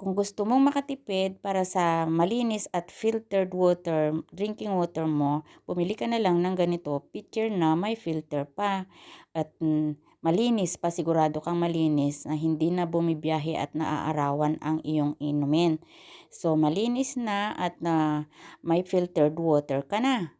kung gusto mong makatipid para sa malinis at filtered water, drinking water mo, bumili ka na lang ng ganito, pitcher na may filter pa. At mm, malinis pa, sigurado kang malinis na hindi na bumibiyahe at naaarawan ang iyong inumin. So, malinis na at na may filtered water ka na.